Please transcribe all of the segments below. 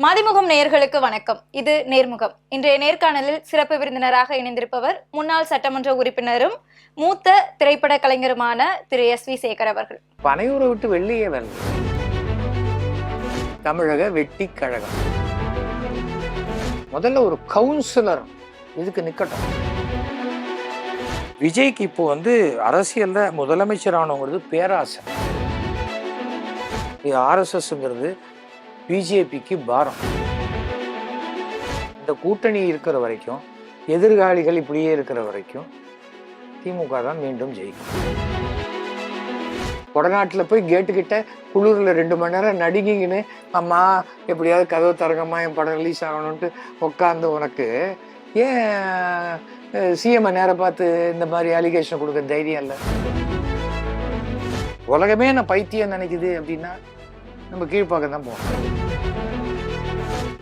மதிமுகம் நேயர்களுக்கு வணக்கம். இது நேர்முகம். இன்றைய நேர்காணலில் சிறப்பு விருந்தினராக இணைந்திருப்பவர் முன்னாள் சட்டமன்ற உறுப்பினரும் மூத்த திரைப்பட கலைஞருமான திரு. எஸ். வி. சேகர் அவர்கள். பனையூரை விட்டு வெளியே வரல தமிழக வெட்டி கழகம். முதல்ல ஒரு கவுன்சிலர் இதுக்கு நிக்கட்டும். விஜய்க்கு இப்போ வந்து அரசியல்ல முதலமைச்சரானவங்கிறது பேராசை. இது ஆர்எஸ்எஸ்ங்கிறது பிஜேபிக்கு பாரம். இந்த கூட்டணி இருக்கிற வரைக்கும் எதிர்காலிகள் இப்படியே இருக்கிற வரைக்கும் திமுக தான் மீண்டும் ஜெயிக்கும். கொடநாட்டில் போய் கேட்டுக்கிட்ட குளிரில் ரெண்டு மணி நேரம் நடிங்கிங்கன்னு அம்மா எப்படியாவது கதவு தரங்கம்மா என் படம் ரிலீஸ் ஆகணும்ட்டு உட்காந்து உனக்கு ஏன் சிஎம்ஐ நேரம் பார்த்து இந்த மாதிரி அலிகேஷன் கொடுக்க தைரியம் இல்லை? உலகமே நான் பைத்தியம் நினைக்குது அப்படின்னா நம்ம கீழ்ப்பாக்கம் தான் போகணும்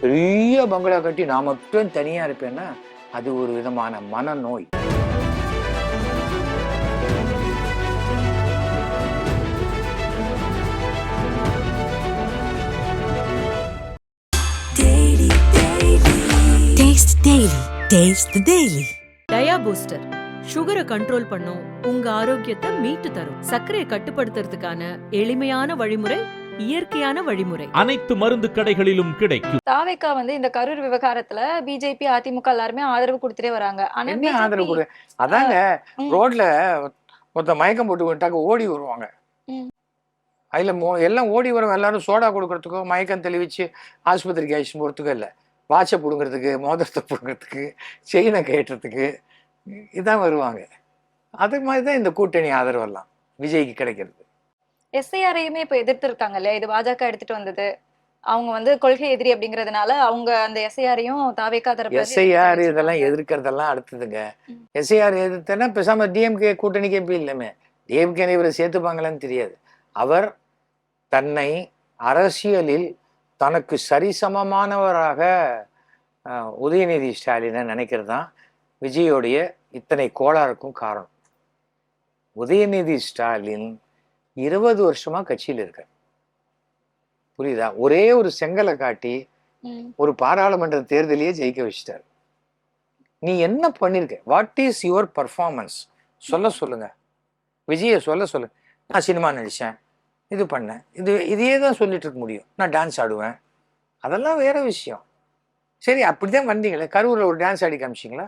பெரிய பங்களா கட்டி நான் மட்டும் தனியாக இருப்பேன்னா அது ஒரு விதமான மனநோய். The Daily. டயா பூஸ்டர் சுகரை கண்ட்ரோல் பண்ணும் உங்க ஆரோக்கியத்தை மீட்டு தரும். சர்க்கரையை கட்டுப்படுத்துறதுக்கான எளிமையான வழிமுறை இயற்கையான வழிமுறை. அனைத்து மருந்து கடைகளிலும் கிடைக்கும். தாவேக்கா வந்து இந்த கரூர் விவகாரத்துல பிஜேபி அதிமுக எல்லாருமே ஆதரவு கொடுத்துட்டே வராங்க. ஆனா ஆதரவு கொடு? அதாங்க. ரோட்ல ஒருத்த மயக்கம் போட்டு விட்டாக்க ஓடி வருவாங்க. அதுல மோ- எல்லாம் ஓடி வரும் எல்லாரும் சோடா கொடுக்கறதுக்கோ மயக்கம் தெளிவிச்சு ஆஸ்பத்திரிக்கு அழிச்சு போகிறதுக்கோ இல்லை. வாட்சை பிடுங்கிறதுக்கு மோதிரத்தை பிடுங்கிறதுக்கு செயினை கேட்டுறதுக்கு இதான் வருவாங்க. அது மாதிரி தான் இந்த கூட்டணி ஆதரவெல்லாம். விஜய்க்கு கிடைக்கிறது. எஸ்ஐஆரையுமே இப்ப எதிர்த்து இருக்காங்க இல்லையா? இது பாஜக எடுத்துட்டு வந்தது. அவங்க வந்து கொள்கை எதிரி அப்படிங்கறதுனால அவங்க அந்த எஸ்ஐஆரையும் தாவேக்கா தரப்பு எஸ்ஐஆர் இதெல்லாம் எதிர்க்கிறதெல்லாம் அடுத்ததுங்க. எஸ்ஐஆர் எதிர்த்தனா பேசாம டிஎம்கே கூட்டணிக்கே போய் இல்லைமே? டிஎம்கே இவரை சேர்த்துப்பாங்களான்னு தெரியாது. அவர் தன்னை அரசியலில் தனக்கு சரிசமமானவராக உதயநிதி ஸ்டாலினை நினைக்கிறது தான் விஜயோடைய இத்தனை கோளாறுக்கும் காரணம். உதயநிதி ஸ்டாலின் இருபது வருஷமா கட்சியில் இருக்கார் புரியுதா? ஒரே ஒரு செங்கலை காட்டி. ஒரு பாராளுமன்ற தேர்தலையே ஜெயிக்க வச்சிட்டார். நீ என்ன பண்ணிருக்க? வாட் இஸ் யுவர் பர்ஃபார்மன்ஸ் சொல்ல சொல்லுங்க. விஜய சொல்ல சொல்லுங்க நான் சினிமா நடித்தேன் இது பண்ணேன். இது இதையே தான் சொல்லிட்டு இருக்க முடியும். நான் டான்ஸ் ஆடுவேன். அதெல்லாம் வேற விஷயம். சரி அப்படிதான் வந்தீங்களே. கரூரில் ஒரு டான்ஸ் ஆடி காமிச்சிங்களா?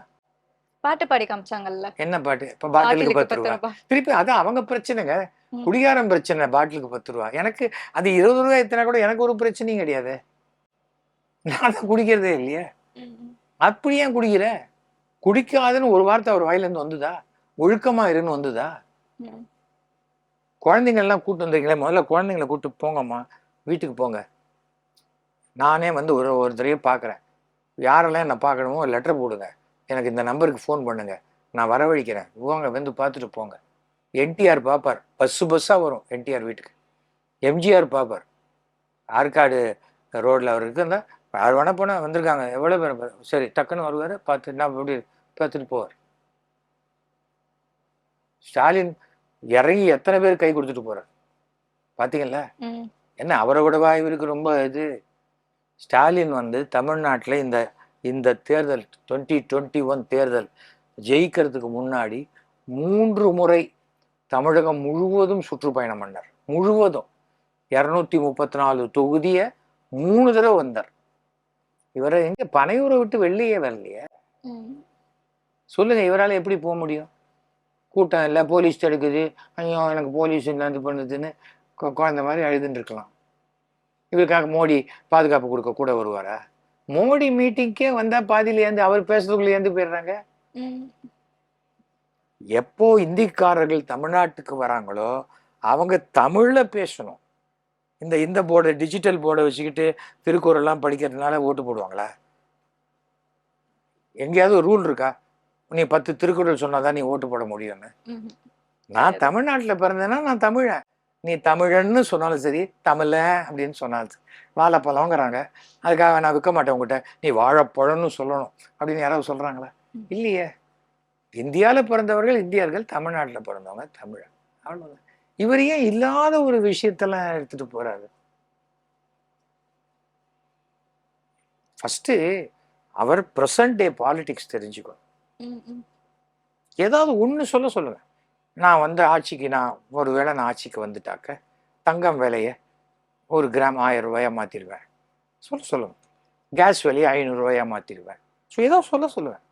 பாட்டு பாடி காமிச்சாங்கல்ல. என்ன பாட்டு? இப்போ பாட்டிலுக்கு பத்து ரூபா. திருப்பி அது அவங்க பிரச்சனைங்க. குடிகாரம் பிரச்சனை பாட்டிலுக்கு பத்து ரூபா. எனக்கு அது இருபது ரூபாய் எத்தனை கூட எனக்கு ஒரு பிரச்சனையும் கிடையாது. நான் தான் குடிக்கிறதே இல்லையே. அப்படி ஏன் குடிக்கிற? குடிக்காதுன்னு ஒரு வார்த்தை அவர் வாயிலேருந்து வந்துதா? ஒழுக்கமா இருன்னு வந்துதா. குழந்தைங்கள்லாம் கூட்டு வந்திருக்கீங்களே முதல்ல குழந்தைங்கள கூட்டு போங்கம்மா. வீட்டுக்கு போங்க. நானே வந்து ஒரு ஒரு தடவையும் பார்க்குறேன். யாரெல்லாம் என்னை பார்க்கணுமோ லெட்டர் போடுங்க. எனக்கு இந்த நம்பருக்கு ஃபோன் பண்ணுங்க. நான் வரவழைக்கிறேன். போங்க வந்து பார்த்துட்டு போங்க. என்டிஆர் பார்ப்பார் பஸ்ஸு பஸ்ஸாக வரும் என்டிஆர் வீட்டுக்கு. எம்ஜிஆர் பார்ப்பார் ஆற்காடு ரோட்டில் அவர் இருக்குந்தா யார் வேணா போனால் வந்திருக்காங்க. எவ்வளோ பேர். சரி டக்குன்னு வருவார். பார்த்து நான் எப்படி பார்த்துட்டு போவார். ஸ்டாலின் இறங்கி எத்தனை பேர் கை கொடுத்துட்டு போறார்? பார்த்தீங்களா. என்ன அவரை விடவா இவருக்கு ரொம்ப இது? ஸ்டாலின் வந்து தமிழ்நாட்டில் இந்த இந்த தேர்தல் டுவெண்ட்டி டுவெண்ட்டி ஒன் தேர்தல் ஜெயிக்கிறதுக்கு முன்னாடி மூன்று முறை தமிழகம் முழுவதும் சுற்றுப்பயணம் பண்ணார். முழுவதும். இரநூத்தி முப்பத்தி நாலு தொகுதியை மூணு தடவை வந்தார். இவரை எங்க பனையூரை விட்டு வெளியே வரலையே. சொல்லுங்க இவரால் எப்படி போக முடியும்? கூட்டம் இல்லை போலீஸ் தடுக்குது. ஐயோ எனக்கு போலீஸ் என்ன இது பண்ணுதுன்னு குழந்தை மாதிரி அழுதுன்னு இருக்கலாம். இவருக்காக மோடி பாதுகாப்பு கொடுக்க கூட வருவாரா? மோடி மீட்டிங்க்கே வந்தா பாதியில ஏந்து அவர் பேசுறதுக்குள்ள ஏந்து போயிடுறாங்க. எப்போ இந்திக்காரர்கள் தமிழ்நாட்டுக்கு வராங்களோ அவங்க தமிழ்ல பேசணும். இந்த இந்த போர்டை டிஜிட்டல் போர்டை வச்சுக்கிட்டு திருக்குறள்லாம் படிக்கிறதுனால ஓட்டு போடுவாங்களா? எங்கேயாவது ஒரு ரூல் இருக்கா? நீ பத்து திருக்குறள் சொன்னாதான் நீ ஓட்டு போட முடியும்னு. நான் தமிழ்நாட்டில் பிறந்தேன்னா நான் தமிழன். நீ தமிழன்னு சொன்னாலும் சரி தமிழன் அப்படின்னு சொன்னாலும் சரி. வாழைப்பழங்கிறாங்க அதுக்காக நான் விற்க மாட்டேன் உங்ககிட்ட. நீ வாழைப்பழம்னு சொல்லணும் அப்படின்னு யாராவது சொல்கிறாங்களா. இல்லையே. இந்தியாவில் பிறந்தவர்கள் இந்தியர்கள் தமிழ்நாட்டில் பிறந்தவங்க தமிழன் அவ்வளோதான் இவர் ஏன் இல்லாத ஒரு விஷயத்தெல்லாம் எடுத்துட்டு போறாரு? ஃபஸ்ட்டு அவர் ப்ரெசன்ட் டே பாலிடிக்ஸ் தெரிஞ்சுக்கணும். ஏதாவது ஒன்று சொல்ல சொல்லுங்க. நான் வந்து ஆட்சிக்கு நான் ஒரு வேளை நான் ஆட்சிக்கு வந்துட்டாக்க தங்கம் விலையை ஒரு கிராம் ஆயிரம் ரூபாயா மாற்றிடுவேன் சொல்ல சொல்லுங்க. கேஸ் விலையை ஐநூறுரூவாயா மாற்றிடுவேன் ஸோ ஏதோ சொல்ல சொல்லுவேன்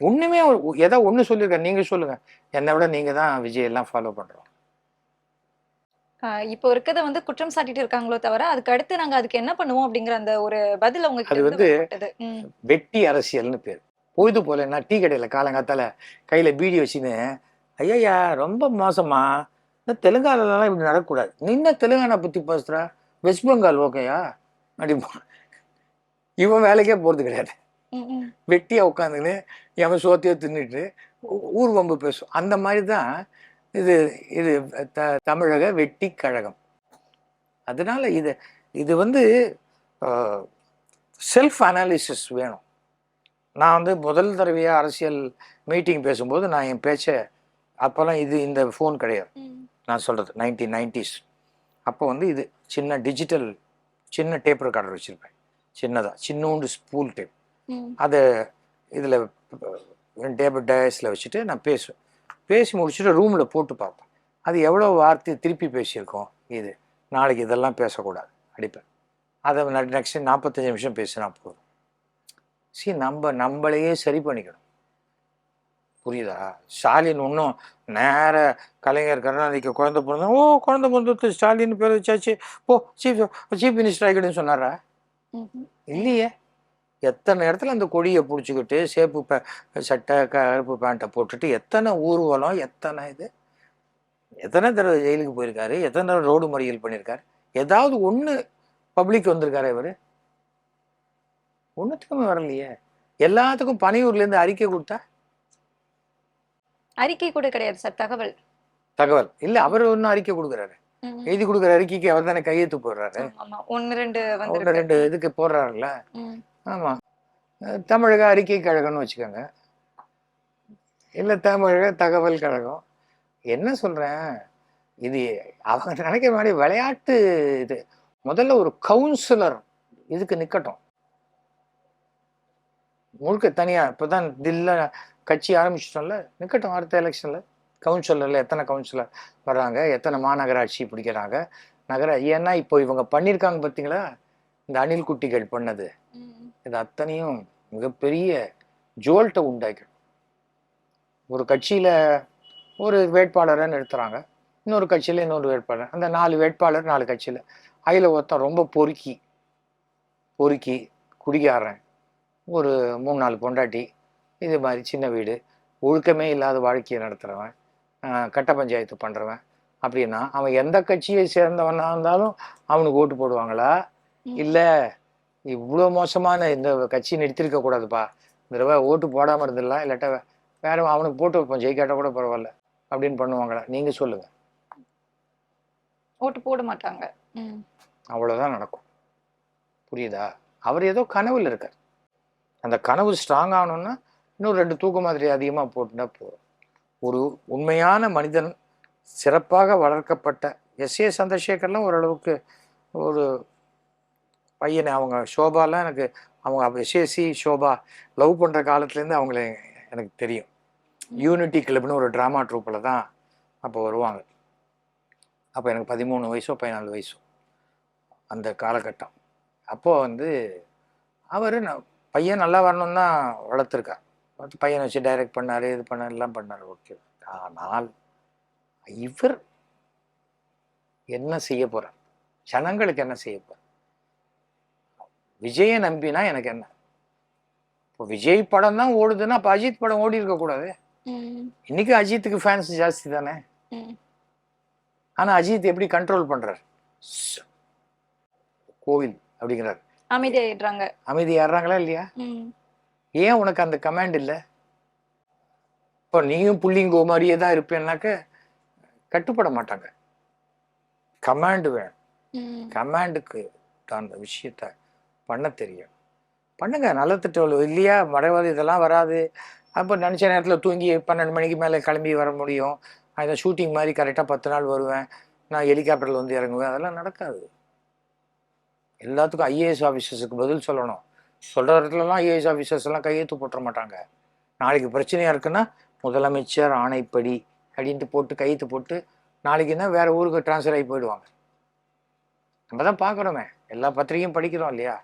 ஒன்றுமே ஏதோ ஒன்று சொல்லியிருக்கேன் நீங்கள் சொல்லுங்கள் என்னை விட நீங்கள் தான் விஜய் எல்லாம் ஃபாலோ பண்ணுறோம் இப்போ இருக்கத வந்து குற்றம் சாட்டிட்டு இருக்காங்களோ தவிர அதுக்கு அடுத்து நாங்க அதுக்கு என்ன பண்ணுவோம் அப்படிங்கிற அந்த ஒரு பதில் உங்களுக்கு அது வந்து- வெட்டி அரசியல்னு பேர். பொழுது போல நான் டீ கடையில் காலங்காத்தால கையில் பீடி வச்சுன்னு ஐயா ரொம்ப மோசமா. இந்த தெலுங்கானாலாம் இப்படி நடக்கக்கூடாது நின்ன தெலுங்கானா பற்றி பேசுகிற வெஸ்ட் பெங்கால் ஓகேயா அப்படி இவன் வேலைக்கே போகிறது கிடையாது. வெட்டியாக உட்காந்துன்னு எவன் சோத்தையோ தின்னுட்டு ஊர் வம்பு பேசும். அந்த மாதிரி தான் இது இது த தமிழக வெட்டி கழகம். அதனால இது இது வந்து செல்ஃப் அனாலிசிஸ் வேணும். நான் வந்து முதல் தடவையாக அரசியல் மீட்டிங் பேசும்போது நான் என் பேச்சை அப்போல்லாம் இது இந்த ஃபோன் கிடையாது. நான் சொல்கிறது நைன்டீன் நைன்டிஸ் அப்போ வந்து இது சின்ன டிஜிட்டல் சின்ன டேப் ரெக்கார்டர் வச்சுருப்பேன். சின்னதாக சின்னூண்டு ஸ்பூல் டேப். அதை இதில் டேபிள் டயஸில் வச்சுட்டு நான் பேசுவேன். பேசி முடிச்சுட்டு ரூமில் போட்டு பார்ப்பேன். அது எவ்வளோ வார்த்தை திருப்பி பேசியிருக்கோம் இது. நாளைக்கு இதெல்லாம் பேசக்கூடாது. அடிப்பேன். அதை நெக்ஸ்ட் நாற்பத்தஞ்சு நிமிஷம் பேசினா போதும். சரி நம்ம நம்மளையே சரி பண்ணிக்கணும். புரியுதா? ஸ்டாலின் இன்னும் நேர கலைஞர் கருணாநிதிக்கு குழந்தை பிறந்தா ஓ குழந்தை பிறந்தது ஸ்டாலின் பேர் வச்சாச்சு. ஓ சீஃப் சீஃப் மினிஸ்டர் ஆகிடுன்னு சொன்னாரா. இல்லையே. எத்தனை இடத்துல அந்த கொடியை பிடிச்சிக்கிட்டு சேப்பு பே சட்டை கருப்பு பேண்ட்டை போட்டுட்டு எத்தனை ஊர்வலம் எத்தனை இது? எத்தனை தடவை ஜெயிலுக்கு போயிருக்காரு? எத்தனை தடவை ரோடு மறியல் பண்ணியிருக்காரு? ஏதாவது ஒன்று பப்ளிக் வந்திருக்காரு இவர்? ஒன்றுத்துக்குமே வரலையே. எல்லாத்துக்கும் பனையூர்லேருந்து அறிக்கை கொடுத்தா? அறிக்கை கூட கிடையாது சார் தகவல். தகவல். இல்லை அவர் ஒன்றும் அறிக்கை கொடுக்குறாரு. எழுதி கொடுக்குற அறிக்கைக்கு அவர் தானே கையெழுத்து போடுறாரு. ஒன்னு ரெண்டு வந்து ரெண்டு இதுக்கு போடுறாருல்ல. ஆமாம் தமிழக அறிக்கை கழகம்னு வச்சுக்கோங்க. இல்லை தமிழக தகவல் கழகம். என்ன சொல்கிறேன் இது அவங்க நினைக்கிற மாதிரி விளையாட்டு இது. முதல்ல ஒரு கவுன்சிலர் இதுக்கு நிற்கட்டும் முழுக்க தனியாக இப்போ தான் தில்ல கட்சி ஆரம்பிச்சிட்டோம்ல நிற்கட்டும் அடுத்த எலெக்ஷனில் கவுன்சிலரில் எத்தனை கவுன்சிலர் வர்றாங்க எத்தனை மாநகராட்சி பிடிக்கிறாங்க நகர ஏன்னா இப்போ இவங்க பண்ணியிருக்காங்க பார்த்தீங்களா இந்த அணில் குட்டிகள் பண்ணது. இது அத்தனையும் மிகப்பெரிய ஜோல்ட்டை உண்டாக்கிடும். ஒரு கட்சியில் ஒரு வேட்பாளரை நிறுத்துறாங்க. இன்னொரு கட்சியில் இன்னொரு வேட்பாளர். அந்த நாலு வேட்பாளர் நாலு கட்சியில். அதில் ஒருத்தன் ரொம்ப பொறுக்கி. பொறுக்கி குடிகாரன் ஒரு மூணு நாலு பொண்டாட்டி இது மாதிரி சின்ன வீடு ஒழுக்கமே இல்லாத வாழ்க்கையை நடத்துகிறவன் கட்ட பஞ்சாயத்து பண்ணுறவன் அப்படின்னா அவன் எந்த கட்சியை சேர்ந்தவனாக இருந்தாலும் அவனுக்கு ஓட்டு போடுவாங்களா. இல்லை இவ்வளோ மோசமான இந்த கட்சி நிறுத்திருக்க கூடாதுப்பா. இந்த தடவை ஓட்டு போடாமல் இருந்துடலாம் இல்லாட்டா வேற அவனுக்கு போட்டு வைப்போம் ஜெயிக்காட்ட கூட பரவாயில்ல அப்படின்னு பண்ணுவாங்களா? நீங்கள் சொல்லுங்கள் ஓட்டு போட மாட்டாங்க. அவ்வளோதான் நடக்கும். புரியுதா? அவர் ஏதோ கனவுல இருக்கார். அந்த கனவு ஸ்ட்ராங் ஆகணும்னா இன்னும் ரெண்டு தூக்க மாதிரி அதிகமாக போட்டுட்டா போதும். ஒரு உண்மையான மனிதன் சிறப்பாக வளர்க்கப்பட்ட எஸ் ஏ சந்திரசேகர்லாம் ஓரளவுக்கு ஒரு பையனை அவங்க ஷோபாலாம் எனக்கு அவங்க எஸ்ஏசி ஷோபா லவ் பண்ணுற காலத்துலேருந்து அவங்கள எனக்கு தெரியும். யூனிட்டி கிளப்னு ஒரு ட்ராமா ட்ரூப்பில் தான் அப்போ வருவாங்க. அப்போ எனக்கு பதிமூணு வயசோ பதினாலு வயசோ அந்த காலகட்டம். அப்போது வந்து அவர் பையன் நல்லா வரணும்னு தான் வளர்த்துருக்கார். பார்த்து பையனை வச்சு டைரக்ட் பண்ணார் இது பண்ணார் எல்லாம் பண்ணார். ஓகே. ஆனால் இவர் என்ன செய்ய போகிறார் ஜனங்களுக்கு என்ன செய்ய போகிறார் விஜயை நம்பினா எனக்கு என்ன இப்போ விஜய் படம் தான் ஓடுதுன்னா அப்போ அஜித் படம் ஓடி இருக்கக்கூடாது ம். இன்னைக்கு அஜித்துக்கு ஃபேன்ஸ் ஜாஸ்தி தானே. ஆனா அஜித் எப்படி கண்ட்ரோல் பண்றார் ஸ். கோவில் அப்படிங்கிறார் அமைதியாயிடுறாங்க அமைதி ஏறுறாங்களா இல்லையா. ஏன் உனக்கு அந்த கமாண்ட் இல்லை இப்போ நீயும் புள்ளிங்கோ மாதிரியே தான் இருப்பேன்னாக்க கட்டுப்பட மாட்டாங்க கமாண்ட் வேணும். கமாண்டுக்கு அந்த விஷயத்த பண்ண தெரியும். பண்ணுங்க நல்ல திட்டம் இல்லையா? மறைவாது இதெல்லாம் வராது. அப்போ நினச்ச நேரத்தில் தூங்கி பன்னெண்டு மணிக்கு மேலே கிளம்பி வர முடியும். அந்த ஷூட்டிங் மாதிரி கரெக்டாக பத்து நாள் வருவேன். நான் ஹெலிகாப்டரில் வந்து இறங்குவேன். அதெல்லாம் நடக்காது. எல்லாத்துக்கும் ஐஏஎஸ் ஆஃபீஸர்ஸுக்கு பதில் சொல்லணும். சொல்கிற இடத்துலலாம் ஐஏஎஸ் ஆஃபீஸர்ஸ் எல்லாம் கையெழுத்து போட்டுற மாட்டாங்க. நாளைக்கு பிரச்சனையாக இருக்குன்னா முதலமைச்சர் ஆணைப்படி அப்படின்ட்டு போட்டு கையெழுத்து போட்டு நாளைக்கு வேறு ஊருக்கு ட்ரான்ஸ்ஃபர் ஆகி போயிடுவாங்க. நம்ம தான் பார்க்குறோமே எல்லா பத்திரிகையும் படிக்கிறோம் இல்லையா?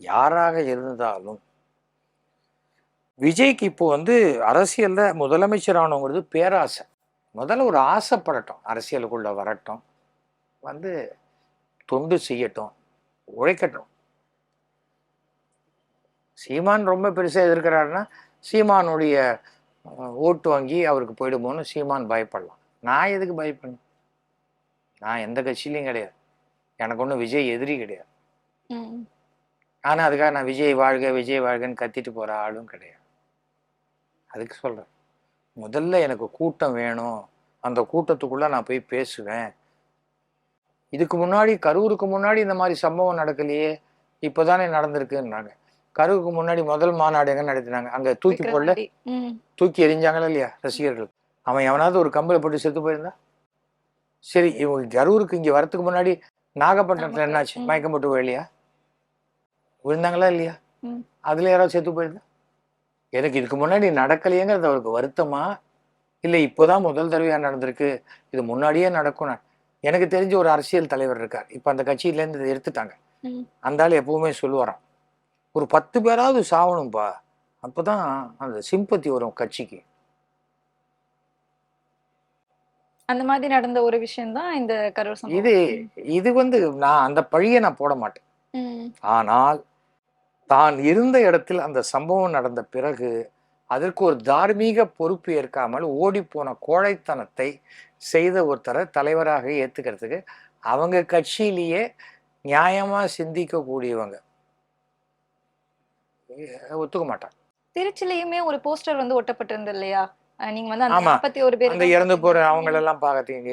யாராக இருந்தாலும் விஜய்க்கு இப்போ வந்து அரசியல்ல முதலமைச்சர் ஆனவங்கிறது பேராசை. முதல்ல ஒரு ஆசைப்படட்டும். அரசியலுக்குள்ள வரட்டும். வந்து தொண்டு செய்யட்டும். உழைக்கட்டும். சீமான் ரொம்ப பெருசாக எதிர்க்கிறாருன்னா சீமானுடைய ஓட்டு வாங்கி அவருக்கு போயிடுமோன்னு சீமான் பயப்படலாம். நான் எதுக்கு பயப்படணும்? நான் எந்த கட்சியிலையும் கிடையாது. எனக்கு ஒன்றும் விஜய் எதிரி கிடையாது. ஆனால் அதுக்காக நான் விஜய் வாழ்க விஜய் வாழ்கன்னு கத்திட்டு போகிற ஆளும் கிடையாது. அதுக்கு சொல்கிறேன் முதல்ல எனக்கு கூட்டம் வேணும். அந்த கூட்டத்துக்குள்ளே நான் போய் பேசுவேன். இதுக்கு முன்னாடி கரூருக்கு முன்னாடி இந்த மாதிரி சம்பவம் நடக்கலையே. இப்போதானே நடந்திருக்குன்னாங்க. கரூருக்கு முன்னாடி முதல் மாநாடு எங்கே நடத்தினாங்க? அங்கே தூக்கி போடல. தூக்கி எறிஞ்சாங்களா இல்லையா ரசிகர்கள்? அவன் எவனாவது ஒரு கம்பில் போட்டு செத்து போயிருந்தா? சரி இவங்க கரூருக்கு இங்கே வரத்துக்கு முன்னாடி நாகப்பட்டினத்தில் என்னாச்சு. மயக்கம் போட்டு விழலையா விழுந்தாங்களா இல்லையா. அதுல யாராவது செத்து போயிருந்தா? எனக்கு இதுக்கு முன்னாடி நடக்கலையேங்கிறது அவருக்கு வருத்தமா? இல்லை இப்போதான் முதல் தடவையா நடந்திருக்கு. இது முன்னாடியே நடக்கும் எனக்கு தெரிஞ்ச ஒரு அரசியல் தலைவர் இருக்கார். இப்போ அந்த கட்சியிலேருந்து இதை எடுத்துட்டாங்க. அந்த ஆள் எப்பவுமே சொல்லுவாராம். ஒரு பத்து பேராவது சாவணும்பா. அப்பதான் அந்த சிம்பத்தி வரும் கட்சிக்கு. அந்த மாதிரி நடந்த ஒரு விஷயம் தான் இந்த கரூர். இது இது வந்து நான் அந்த பழியை நான் போட மாட்டேன். ஆனால் தான் இருந்த இடத்தில் அந்த சம்பவம் நடந்த பிறகு அதற்கு ஒரு தார்மீக பொறுப்பு ஏற்காமல் ஓடிப்போன கோழைத்தனத்தை செய்த ஒருத்தரை தலைவராக ஏத்துக்கிறதுக்கு அவங்க கட்சியிலேயே நியாயமா சிந்திக்கக்கூடியவங்க. ஒத்துக்க மாட்டாங்க. திருச்சிலையுமே ஒரு போஸ்டர் வந்து ஒட்டப்பட்டிருந்தது இல்லையா? நீங்க வந்து அந்த ஆமா. நாற்பத்தி ஒரு பேர் அந்த இறந்து போற அவங்களெல்லாம் பார்க்கறீங்க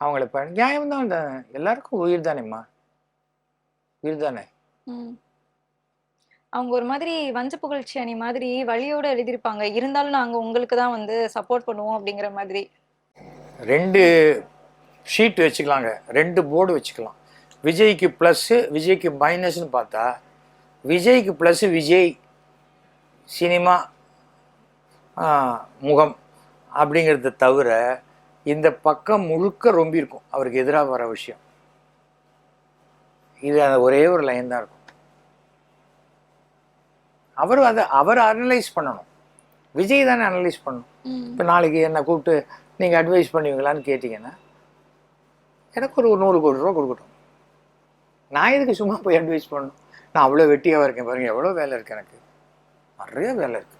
அவங்கள ப- நியாயம் தான் எல்லாருக்கும் உயிர் தானேம்மா? உயிர் தானே. அவங்க ஒரு மாதிரி வஞ்ச புகழ்ச்சி அணி மாதிரி வழியோட எழுதியிருப்பாங்க. இருந்தாலும் நாங்கள் உங்களுக்கு தான் வந்து சப்போர்ட் பண்ணுவோம் அப்படிங்கிற மாதிரி. ரெண்டு ஷீட் வச்சுக்கலாங்க. ரெண்டு போர்டு வச்சுக்கலாம். விஜய்க்கு ப்ளஸ்ஸு விஜய்க்கு மைனஸ்னு பார்த்தா விஜய்க்கு ப்ளஸ்ஸு விஜய் சினிமா முகம் அப்படிங்கிறத தவிர இந்த பக்கம் முழுக்க ரொம்ப இருக்கும். அவருக்கு எதிராக வர விஷயம். இது அந்த ஒரே ஒரு லைன் தான் இருக்கும். அவர் அதை அவர் அனலைஸ் பண்ணணும். விஜய் தானே அனலைஸ் பண்ணணும். இப்போ நாளைக்கு என்னை கூப்பிட்டு நீங்கள் அட்வைஸ் பண்ணுவீங்களான்னு கேட்டிங்கன்னா எனக்கு ஒரு நூறு கோடி ரூபா கொடுக்கட்டும். நான் எதுக்கு சும்மா போய் அட்வைஸ் பண்ணணும்? நான் அவ்வளோ வெட்டியாக இருக்கேன் பாருங்க எவ்வளோ வேலை இருக்கு எனக்கு. நிறைய வேலை இருக்கு.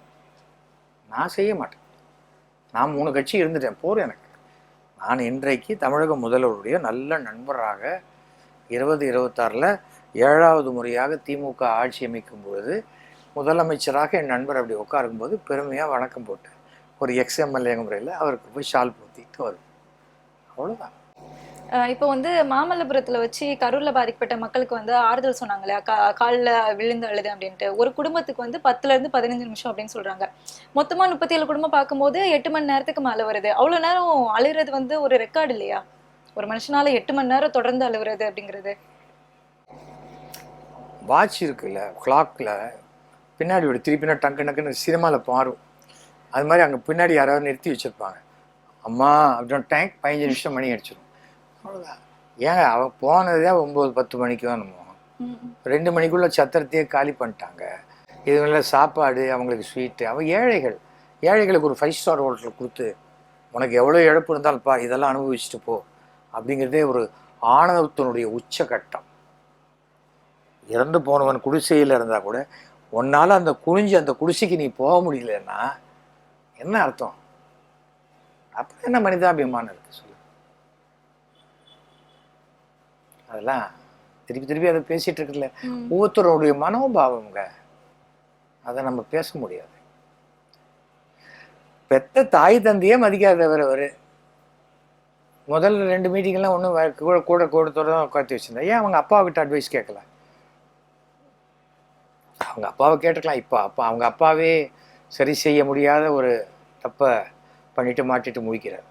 நான் செய்ய மாட்டேன். நான் மூணு கட்சி இருந்துட்டேன் போதும் எனக்கு. நான் இன்றைக்கு தமிழக முதல்வருடைய நல்ல நண்பராக இருபது இருபத்தாறில் ஏழாவது முறையாக திமுக ஆட்சி அமைக்கும் பொழுது முதலமைச்சராக என் நண்பர் அப்படி உட்காரும்போது பெருமையாக வணக்கம் போட்டு ஒரு எக்ஸ்எம்எல்ஏங்க முறையில் அவருக்கு போய் ஷால் போத்திட்டு வரும் அவ்வளோதான் இப்போ வந்து மாமல்லபுரத்துல வச்சு கரூர்ல பாதிக்கப்பட்ட மக்களுக்கு வந்து ஆறுதல் சொன்னாங்க இல்லையா கா- கால்ல விழுந்து அழுது அப்படின்ட்டு. ஒரு குடும்பத்துக்கு வந்து பத்துல இருந்து பதினஞ்சு நிமிஷம் அப்படின்னு சொல்றாங்க. மொத்தமா முப்பத்தி ஏழு குடும்பம் பார்க்கும்போது எட்டு மணி நேரத்துக்கு மேல வருது. அவ்வளவு நேரம் அழுகிறது வந்து ஒரு ரெக்கார்டு இல்லையா? ஒரு மனுஷனால எட்டு மணி நேரம் தொடர்ந்து அழுகுறது அப்படிங்கிறது. வாட்ச் இருக்குல்ல கிளாக்கில் பின்னாடி ஒரு திருப்பினா டக்கு டக்குன்னு சினிமாவில் பாரும். அது மாதிரி அங்கே பின்னாடி யாராவது நிறுத்தி வச்சுருப்பாங்க. அம்மா அப்படின்னு டேங்க் பதினஞ்சு நிமிஷம் மணி அடிச்சிடும் அவ்வளோதான் ஏங்க அவன் போனதே ஒம்பது பத்து மணிக்கு தான் நம்ம ரெண்டு மணிக்குள்ள சத்திரத்தையே காலி பண்ணிட்டாங்க. இதுல சாப்பாடு அவங்களுக்கு ஸ்வீட்டு அவன் ஏழைகள். ஏழைகளுக்கு ஒரு ஃபைவ் ஸ்டார் ஹோட்டல் கொடுத்து உனக்கு எவ்வளோ இழப்பு இருந்தாலும் பா இதெல்லாம் அனுபவிச்சுட்டு போ. அப்படிங்கிறதே ஒரு ஆணவத்தினுடைய உச்சகட்டம். இறந்து போனவன் குடிசையில் இருந்தால் கூட உன்னால் அந்த குனிஞ்சு அந்த குடிசைக்கு நீ போக முடியலன்னா என்ன அர்த்தம்? அப்புறம் என்ன மனிதாபிமானம் இருக்கு சொல்லு. அதெல்லாம் திருப்பி திருப்பி அதை பேசிட்டு இருக்குல்ல. ஒவ்வொருத்தருடைய மனோபாவம்ங்க. அதை நம்ம பேச முடியாது. பெத்த தாய் தந்தையே மதிக்காதவர் அவர். முதல்ல ரெண்டு மீட்டிங்லாம் ஒன்றும் கூட கூட கூடத்தோட தான் உட்காந்து வச்சிருந்தா. ஏன் அவங்க அப்பா கிட்ட அட்வைஸ் கேட்கல? அவங்க அப்பாவை கேட்டுக்கலாம். இப்போ அப்பா அவங்க அப்பாவே சரி செய்ய முடியாத ஒரு தப்பை பண்ணிட்டு மாட்டிட்டு முழிக்கிறார்.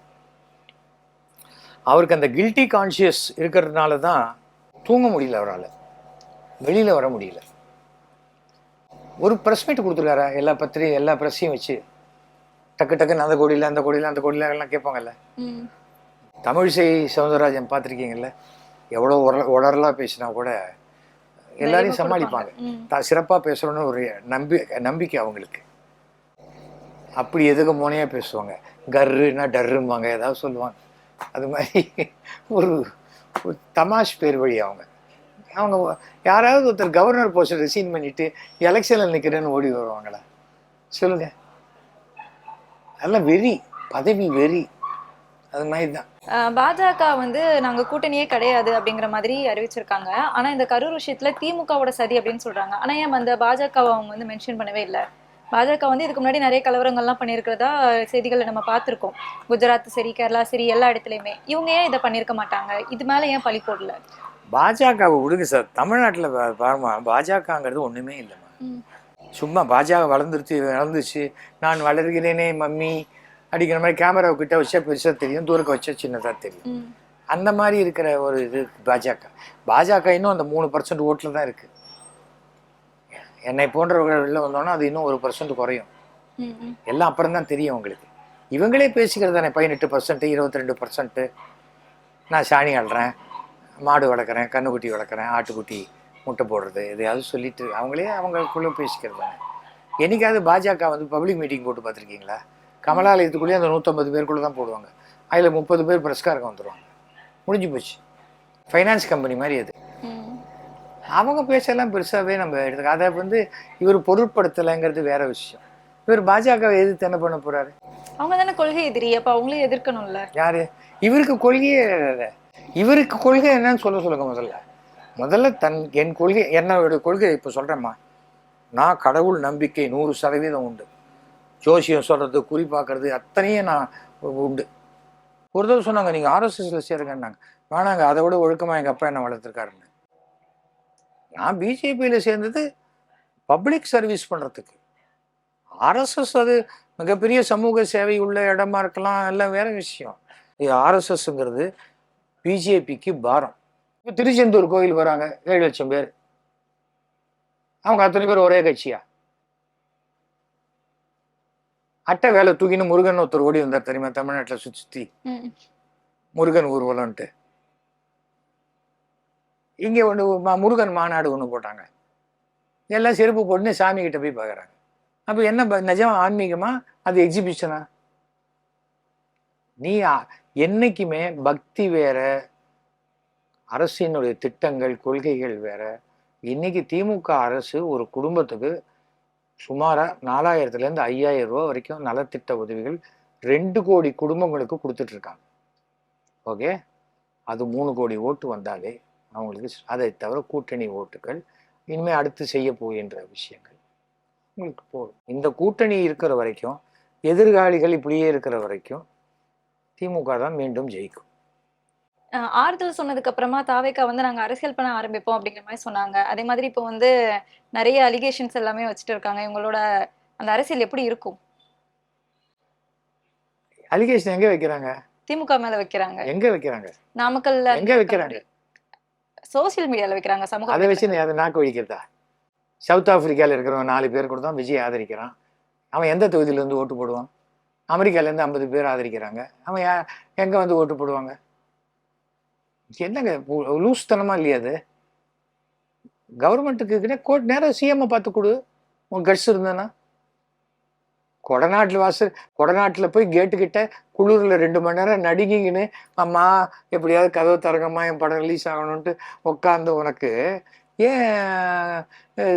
அவருக்கு அந்த கில்ட்டி கான்ஷியஸ் இருக்கிறதுனால தான் தூங்க முடியல அவரால். வெளியில் வர முடியல. ஒரு ப்ரெஸ் மீட் கொடுத்துருக்காரா? எல்லா பத்திரிகை எல்லா ப்ரெஸ்ஸையும் வச்சு. டக்கு டக்குன்னு அந்த கோடியில் அந்த கோடியில் அந்த கோடியில் எல்லாம் கேட்பாங்கல்ல. தமிழிசை சவுந்தரராஜன் பார்த்துருக்கீங்கல்ல? எவ்வளோ உர உடறலாக பேசினா கூட எல்லாரையும் சமாளிப்பாங்க. தான் சிறப்பாக பேசுகிறோன்னு ஒரு நம்பி நம்பிக்கை அவங்களுக்கு. அப்படி எதுக்கு மோனையாக பேசுவாங்க? கர்ருன்னா டர்ரும்பாங்க ஏதாவது சொல்லுவாங்க. அது மாதிரி ஒரு தமாஷ் பேர் வழி அவங்க. அவங்க யாராவது ஒருத்தர் கவர்னர் போஸ்ட் ரிசீன் பண்ணிட்டு எலெக்ஷனில் நிற்கிறேன்னு ஓடி வருவாங்களா? சொல்லுங்க. அதெல்லாம் வெறி பதவி வெறி. அது மாதிரி தான் பாஜக வந்து நாங்க கூட்டணியே கிடையாது அப்படிங்கிற மாதிரி அறிவிச்சிருக்காங்க. ஆனா இந்த கரூர் விஷயத்துல திமுகவோட சதி அப்படின்னு சொல்றாங்க. ஆனா ஏன் அந்த பாஜக அவங்க வந்து மென்ஷன் பண்ணவே இல்லை? பாஜக வந்து இதுக்கு முன்னாடி நிறைய கலவரங்கள்லாம் பண்ணியிருக்கிறதா செய்திகளை நம்ம பார்த்திருக்கோம். குஜராத் சரி கேரளா சரி எல்லா இடத்துலயுமே. இவங்க ஏன் இதை பண்ணியிருக்க மாட்டாங்க? இது மேல ஏன் பழி போடல? பாஜகவை விடுங்க சார். தமிழ்நாட்டில் பாருமா பாஜகங்கிறது ஒன்றுமே இல்லைம்மா. சும்மா பாஜக வளர்ந்துருச்சு வளர்ந்துச்சு. நான் வளர்கிறேனே மம்மி. அடிக்கிற மாதிரி கேமராவை கிட்ட வச்சா பெருசாக தெரியும் தூரக்க வச்சா சின்னதாக தெரியும். அந்த மாதிரி இருக்கிற ஒரு இது பாஜக. பாஜக இன்னும் அந்த மூணு பர்சன்ட் ஓட்டில் தான் இருக்குது என்னை போன்றவர்கள் வெளில வந்தோன்னா அது இன்னும் ஒரு பர்சன்ட் குறையும். எல்லாம் அப்புறம் தான் தெரியும் உங்களுக்கு இவங்களே பேசிக்கிறது தானே பதினெட்டு பர்சன்ட்டு இருபத்தி ரெண்டு பர்சன்ட்டு நான் சாணி ஆடுறேன் மாடு வளர்க்குறேன் கண்ணுக்குட்டி வளர்க்குறேன் ஆட்டுக்குட்டி முட்டை போடுறது எதையாவது சொல்லிட்டு அவங்களே அவங்களுக்குள்ளே பேசிக்கிறது தானே. என்னைக்காவது பாஜக வந்து பப்ளிக் மீட்டிங் போட்டு பார்த்துருக்கீங்களா? கமலாலயத்துக்குள்ளேயே அந்த நூற்றம்பது பேருக்குள்ளே தான் போடுவாங்க. அதில் முப்பது பேர் பிரஸ்காரங்க வந்துடுவாங்க முடிஞ்சு போச்சு. ஃபைனான்ஸ் கம்பெனி மாதிரி அது. அவங்க பேசலாம் பெருசாகவே நம்ம எடுத்துக்க அதை வந்து இவர் பொருட்படுத்தலைங்கிறது வேற விஷயம். இவர் பாஜகவை எதிர்த்து என்ன பண்ண போறாரு? அவங்க தானே கொள்கை எதிரி அப்ப அவங்களே எதிர்க்கணும்ல? யாரு? இவருக்கு கொள்கையே. இவருக்கு கொள்கை என்னன்னு சொல்ல சொல்லுங்க முதல்ல. முதல்ல தன் என் கொள்கை என்னோட கொள்கை இப்போ சொல்றேம்மா. நான் கடவுள் நம்பிக்கை நூறு சதவீதம் உண்டு. ஜோசியம் சொல்கிறது குறி பார்க்கறது அத்தனையும் நான் உண்டு. ஒரு தடவை சொன்னாங்க நீங்கள் ஆர்எஸ்எஸ்ல சேருங்கன்னாங்க. வேணாங்க அதை விட ஒழுக்கமாக எங்கள் அப்பா என்ன வளர்த்துருக்காருன்னு. நான் பிஜேபியில் சேர்ந்தது பப்ளிக் சர்வீஸ் பண்ணுறதுக்கு ஆர்எஸ்எஸ் அது மிகப்பெரிய சமூக சேவை உள்ள இடமா இருக்கலாம் எல்லாம் வேற விஷயம். ஆர்எஸ்எஸ்ங்கிறது பிஜேபிக்கு பாரம். இப்போ திருச்செந்தூர் கோயில் வராங்க ஏழு லட்சம் பேர். அவங்க அத்தனை பேர் ஒரே கட்சியா? அட்டை வேலை தூக்கின்னு முருகன் ஒருத்தர் ஓடி வந்தார் தெரியுமா? தமிழ்நாட்டில் ம். முருகன் ஊர்வலம்ன்ட்டு இங்கே ஒன்று முருகன் மாநாடு ஒன்று போட்டாங்க. எல்லாம் செருப்பு போட்டுன்னு சாமி கிட்ட போய் பார்க்குறாங்க அப்போ என்ன நிஜம் ஆன்மீகமா? அது எக்ஸிபிஷனா நீ என்னைக்குமே பக்தி வேற அரசினுடைய திட்டங்கள் கொள்கைகள் வேற. இன்னைக்கு திமுக அரசு ஒரு குடும்பத்துக்கு சுமாராக நாலாயிரத்துலேருந்து ஐயாயிரம் ரூபா வரைக்கும் நலத்திட்ட உதவிகள் ரெண்டு கோடி குடும்பங்களுக்கு கொடுத்துட்ருக்காங்க. ஓகே? அது மூணு கோடி ஓட்டு வந்தாலே அவங்களுக்கு அதை தவிர கூட்டணி ஓட்டுகள் இனிமேல் அடுத்து செய்ய போகின்ற விஷயங்கள் உங்களுக்கு போதும். இந்த கூட்டணி இருக்கிற வரைக்கும் எதிர்காலிகள் இப்படியே இருக்கிற வரைக்கும் திமுக தான் மீண்டும் ஜெயிக்கும். ஆறுதல் சொன்னதுக்கு அப்புறமா தாவேக்கா வந்து நாங்க அரசியல் பண்ண ஆரம்பிப்போம் அப்படிங்கிற மாதிரி சொன்னாங்க. அதே மாதிரி இப்போ வந்து நிறைய அலிகேஷன்ஸ் எல்லாமே வச்சுட்டு இருக்காங்க. இவங்களோட அந்த அரசியல் எப்படி இருக்கும்? அலிகேஷன் எங்க வைக்கிறாங்க? திமுக மேல வைக்கிறாங்க. எங்க வைக்கிறாங்க? நாமக்கல்ல எங்க வைக்கிறாங்க? சோசியல் மீடியால வைக்கிறாங்க சமூக அதை வச்சு அதை நாக்கு வலிக்கிறதா? சவுத் ஆப்பிரிக்காவில் இருக்கிறவன் நாலு பேர் கூட தான் விஜய் ஆதரிக்கிறான். அவன் எந்த தொகுதியில இருந்து ஓட்டு போடுவான்? அமெரிக்கால இருந்து ஐம்பது பேர் ஆதரிக்கிறாங்க. அவன் எங்க வந்து ஓட்டு போடுவாங்க? என்னங்க லூஸ்தனமா இல்லையா அது? கவர்மெண்ட்டுக்கு கிட்ட கோட் நேரம் சிஎம் பார்த்து கொடு. உன் கட்ஸ் இருந்ததுன்னா. கொடநாட்டில் வாசல் கொடநாட்டில் போய் கேட்டுக்கிட்ட குளிரில் ரெண்டு மணி நேரம் நடுங்கிக்கின்னு அம்மா எப்படியாவது கதவு திறங்கம்மா என் படம் ரிலீஸ் ஆகணும்ன்ட்டு உட்காந்து உனக்கு ஏன்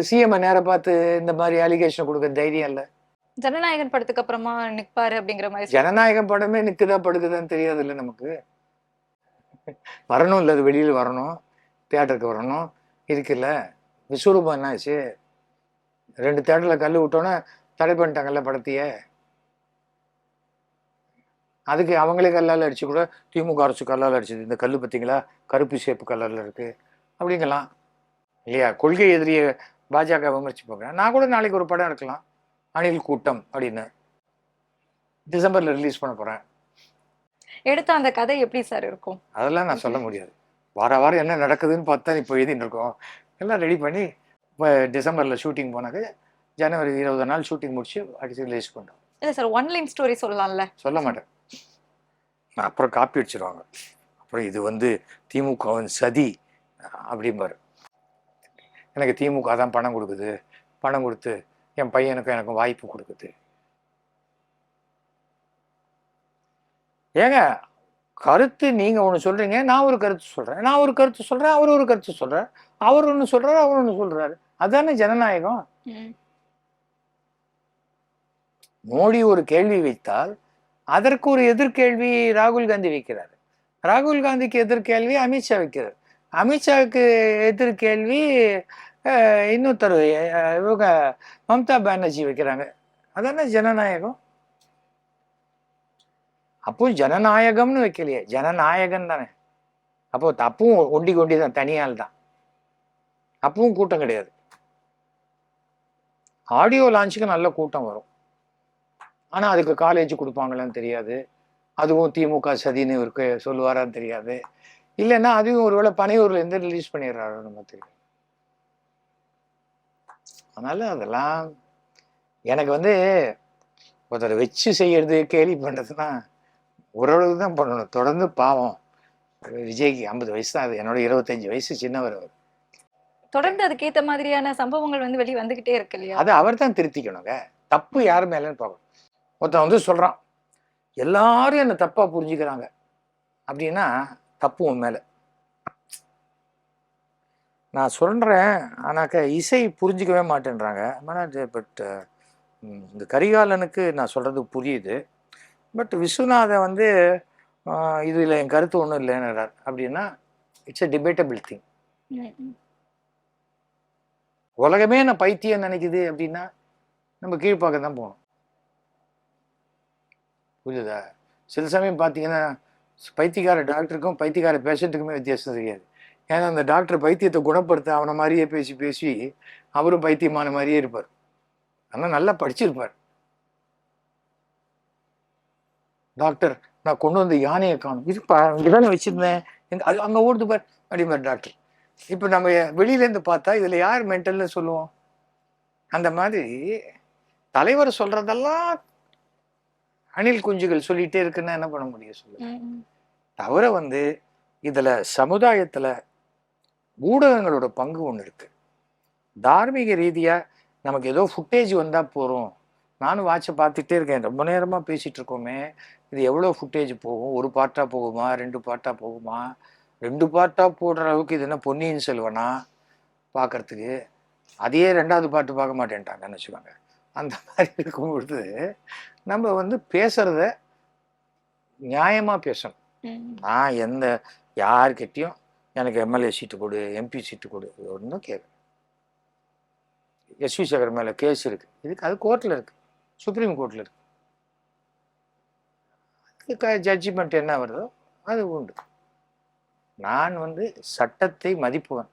சிஎம் நேரம் பார்த்து இந்த மாதிரி அலிகேஷன் கொடுக்க தைரியம் இல்லை? ஜனநாயகன் படத்துக்கு அப்புறமா நிப்பாரு அப்படிங்கிற மாதிரி ஜனநாயகம் படமே நிற்குதா படுக்குதான்னு தெரியாது இல்லை நமக்கு. வரணும் இல்லை அது வெளியில் வரணும் தியேட்டருக்கு வரணும் இருக்குல்ல விஸ்வரூபம் என்னாச்சு? ரெண்டு தேட்டரில் கல் விட்டோன்னே தடை பண்ணிட்டாங்கல்ல படத்தையே. அதுக்கு அவங்களே கல்லால் அடிச்சு கூட திமுக அரசு கல்லால் அடிச்சது. இந்த கல் பார்த்தீங்களா? கருப்பு சேப்பு கலரில் இருக்குது அப்படிங்கலாம். இல்லையா? கொள்கை எதிரியை பாஜக விமர்சி போகிறேன் நான் கூட நாளைக்கு ஒரு படம் எடுக்கலாம். அணில் கூட்டம் அப்படின்னு. டிசம்பரில் ரிலீஸ் பண்ண போகிறேன் எடுத்த அந்த கதை எப்படி சார் இருக்கும்? அதெல்லாம் நான் சொல்ல முடியாது. வார வாரம் என்ன நடக்குதுன்னு பார்த்தா இப்போ எழுதின்னு இருக்கோம் எல்லாம் ரெடி பண்ணி இப்போ டிசம்பர்ல ஷூட்டிங் போனாக்க ஜனவரி இருபது நாள் ஷூட்டிங் முடிச்சு அடிச்சு ரிலீஸ் பண்ணோம் இல்ல சார் ஒன் லைன் ஸ்டோரி சொல்லலாம்ல. சொல்ல மாட்டேன். நான் அப்புறம் காப்பி அடிச்சிருவாங்க. அப்புறம் இது வந்து திமுகவின் சதி அப்படிம்பாரு. எனக்கு திமுக தான் பணம் கொடுக்குது. பணம் கொடுத்து என் பையனுக்கும் எனக்கும் வாய்ப்பு கொடுக்குது. ஏங்க கருத்து நீங்க ஒன்று சொல்றீங்க நான் ஒரு கருத்து சொல்றேன். நான் ஒரு கருத்து சொல்றேன் அவர் ஒரு கருத்து சொல்றார். அவர் ஒன்று சொல்றாரு அவர் ஒன்று சொல்றாரு. அதானே ஜனநாயகம். மோடி ஒரு கேள்வி வைத்தால் அதற்கு ஒரு எதிர்கேள்வி ராகுல் காந்தி வைக்கிறார். ராகுல் காந்திக்கு எதிர்கேள்வி அமித்ஷா வைக்கிறார். அமித்ஷாவுக்கு எதிர்கேள்வி இன்னொருத்தர் இவங்க மம்தா பானர்ஜி வைக்கிறாங்க. அதானே ஜனநாயகம்? அப்போ ஜனநாயகம்னு வைக்கலையே. ஜனநாயகன் தானே. அப்போ அப்பவும் ஒண்டி கொண்டி தான் தனியால் தான் அப்பவும் கூட்டம் கிடையாது. ஆடியோ லான்ச்சுக்கு நல்ல கூட்டம் வரும். ஆனா அதுக்கு காலேஜ் கொடுப்பாங்களான்னு தெரியாது. அதுவும் திமுக சதின்னு இருக்கு சொல்லுவாரான்னு தெரியாது. இல்லைன்னா அதுவும் ஒருவேளை பனையூர்ல இருந்து ரிலீஸ் பண்ணிடுறாரு நம்ம தெரியும் அதனால அதெல்லாம் எனக்கு வந்து ஒருத்தரை வச்சு செய்யறது கேலி பண்ணுறதுன்னா ஓரளவு தான் பண்ணணும். தொடர்ந்து பாவம். விஜய்க்கு ஐம்பது வயசு தான் அது என்னோட இருபத்தஞ்சு வயசு சின்னவர் அவர். தொடர்ந்து அதுக்கேத்த மாதிரியான சம்பவங்கள் வந்து வெளியே வந்துகிட்டே இருக்கு இல்லையா? அதை அவர் தான் திருத்திக்கணுங்க. தப்பு யார் மேலன்னு பார்க்கணும். ஒருத்தன் வந்து சொல்றான். எல்லாரும் என்னை தப்பா புரிஞ்சுக்கிறாங்க. அப்படின்னா தப்பு உன் மேல. நான் சொல்றேன். ஆனாக்க இசை புரிஞ்சுக்கவே மாட்டேன்றாங்க. பட் இந்த கரிகாலனுக்கு நான் சொல்றது புரியுது. பட் விஸ்வநாதன் வந்து இது இல்லை என் கருத்து ஒன்றும் இல்லைன்னுறார் அப்படின்னா இட்ஸ் அ டிபேட்டபிள் திங். உலகமே நான் பைத்தியம் நினைக்குது அப்படின்னா நம்ம கீழ்ப்பாக்க தான் போகணும். புரியுதா சில சமயம் பார்த்தீங்கன்னா பைத்தியக்கார டாக்டருக்கும் பைத்தியக்கார பேஷண்ட்டுக்குமே வித்தியாசம் தெரியாது. ஏன்னா அந்த டாக்டர் பைத்தியத்தை குணப்படுத்த அவனை மாதிரியே பேசி பேசி அவரும் பைத்தியமான மாதிரியே இருப்பார். ஆனால் நல்லா படிச்சிருப்பார். டாக்டர் நான் கொண்டு வந்த யானையை காணும். இதுப்பா இங்கதானே வச்சிருந்தேன். எங்க அது அங்கே ஓடுது பார். அப்படிம்பார் டாக்டர். இப்போ நம்ம வெளியிலேருந்து பார்த்தா இதில் யார் மென்டல்னு சொல்லுவோம்? அந்த மாதிரி தலைவர் சொல்றதெல்லாம் அணில் குஞ்சுகள் சொல்லிட்டே இருக்குன்னா என்ன பண்ண முடியும் சொல்லு ம், ம். தவிர வந்து இதுல சமுதாயத்துல ஊடகங்களோட பங்கு ஒன்று இருக்கு. தார்மீக ரீதியா நமக்கு ஏதோ ஃபுட்டேஜ் வந்தா போறோம். நானும் வாட்சை பார்த்துட்டே இருக்கேன். ரொம்ப நேரமா பேசிட்டு இருக்கோமே. இது எவ்வளோ ஃபுட்டேஜ் போகும்? ஒரு பார்ட்டா போகுமா? ரெண்டு பார்ட்டா போகுமா? ரெண்டு பார்ட்டா போடுற அளவுக்கு இது என்ன பொன்னியின் செல்வனா பார்க்கறதுக்கு அதையே ரெண்டாவது பாட்டு பார்க்க மாட்டேன்ட்டாங்கன்னு வச்சுக்கோங்க. அந்த மாதிரி இருக்கும் பொழுது நம்ம வந்து பேசுறத நியாயமா பேசணும். நான் எந்த யார்கிட்டயும் எனக்கு எம்எல்ஏ சீட்டு கொடு எம்பி சீட்டு கொடு இது ஒன்றும் கேட்க எஸ்வி சேகர் மேல கேஸ் இருக்கு. இதுக்கு அது கோர்ட்ல இருக்கு. சுப்ரீம் கோர்ட்ல இருக்கு. அதுக்கு ஜட்ஜ்மெண்ட் என்ன வருதோ அது உண்டு. நான் வந்து சட்டத்தை மதிப்புவேன்.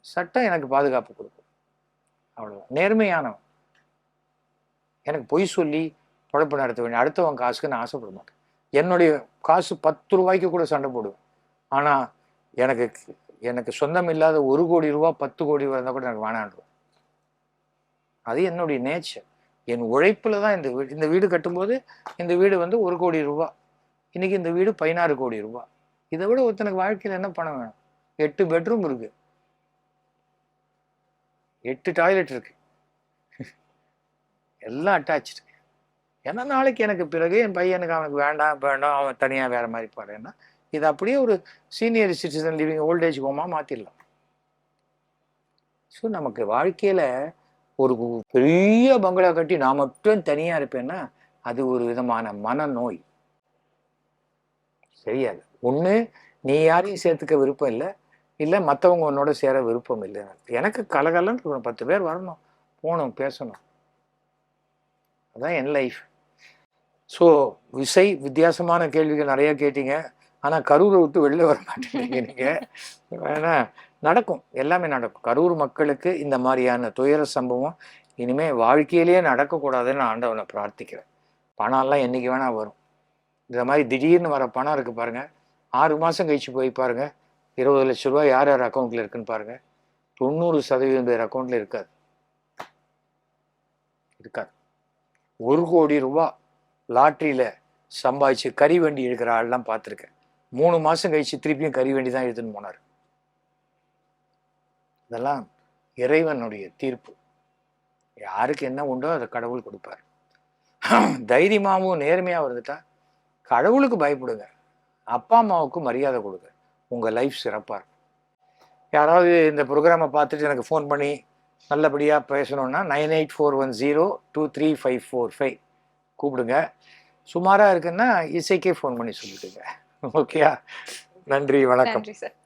சட்டம் எனக்கு பாதுகாப்பு கொடுக்கும். அவ்வளவுதான். நேர்மையானவன். எனக்கு பொய் சொல்லி பொழப்பு நடத்த வேண்டிய அடுத்தவன் காசுக்கு நான் ஆசைப்பட மாட்டேன். என்னுடைய காசு பத்து ரூபாய்க்கு கூட சண்டை போடுவேன். ஆனா எனக்கு எனக்கு சொந்தம் இல்லாத ஒரு கோடி ரூபா பத்து கோடி ரூபா இருந்தால் கூட எனக்கு வேணாண்டுருவேன் அது என்னுடைய நேச்சர் என் உழைப்பில் தான் இந்த வீடு இந்த வீடு கட்டும்போது இந்த வீடு வந்து ஒரு கோடி ரூபா. இன்றைக்கி இந்த வீடு பதினாறு கோடி ரூபா. இதை விட ஒருத்தனுக்கு வாழ்க்கையில் என்ன பணம் வேணும்? எட்டு பெட்ரூம் இருக்குது எட்டு டாய்லெட் இருக்கு. எல்லாம் அட்டாச்சு ஏன்னா நாளைக்கு எனக்கு பிறகு என் பையனுக்கு அவனுக்கு வேண்டாம் வேண்டாம் அவன் தனியாக வேறு மாதிரி போகிறேன்னா இது அப்படியே ஒரு senior citizen living old age ஹோமாக மாற்றிடலாம் ஸோ நமக்கு வாழ்க்கையில் ஒரு பெரிய பங்களா கட்டி நான் மட்டும் தனியா இருப்பேன்னா அது ஒரு விதமான மனநோய். சரியாது. ஒண்ணு நீ யாரையும் சேர்த்துக்க விருப்பம் இல்லை. இல்லை மற்றவங்க உன்னோட சேர விருப்பம் இல்லை. எனக்கு கலகலன்னு இருக்கணும். பத்து பேர் வரணும் போகணும் பேசணும். அதான் என் லைஃப் ஸோ விசை வித்தியாசமான கேள்விகள் நிறைய கேட்டீங்க. ஆனால் கரூரை விட்டு வெளில வர மாட்டேங்கிறீங்க நீங்கள் வேணா நடக்கும். எல்லாமே நடக்கும். கரூர் மக்களுக்கு இந்த மாதிரியான துயர சம்பவம் இனிமேல் வாழ்க்கையிலேயே நடக்கக்கூடாதுன்னு நான் ஆண்டவனை பிரார்த்திக்கிறேன். பணம்லாம் என்றைக்கு வேணால் வரும். இந்த மாதிரி திடீர்னு வர பணம் இருக்குது பாருங்கள் ஆறு மாதம் கழிச்சு போய் பாருங்கள் இருபது லட்ச ரூபாய் யார் யார் அக்கௌண்ட்டில் இருக்குன்னு பாருங்கள் தொண்ணூறு சதவீதம் பேர் அக்கௌண்ட்டில் இருக்காது. இருக்காது. ஒரு கோடி ரூபா லாட்ரியில் சம்பாதிச்சு கறி வண்டி எடுக்கிற ஆள்லாம் பார்த்துருக்கேன். மூணு மாதம் கழிச்சு திருப்பியும் கறி வண்டி தான் எடுத்துன்னு போனார். இதெல்லாம் இறைவனுடைய தீர்ப்பு. யாருக்கு என்ன உண்டோ அதை கடவுள் கொடுப்பார். தைரியமாகவும் நேர்மையாக இருந்துட்டா கடவுளுக்கு பயப்படுங்க. அப்பா அம்மாவுக்கு மரியாதை கொடுங்க. உங்கள் லைஃப் சிறப்பாக இருக்கும். யாராவது இந்த ப்ரோக்ராமை பார்த்துட்டு எனக்கு ஃபோன் பண்ணி நல்லபடியாக பேசணுன்னா nine eight four one zero two three five four five கூப்பிடுங்க. சுமாராக இருக்குன்னா இசைக்கே ஃபோன் பண்ணி சொல்லிட்டுங்க ஓகேயா நன்றி வணக்கம். சார்.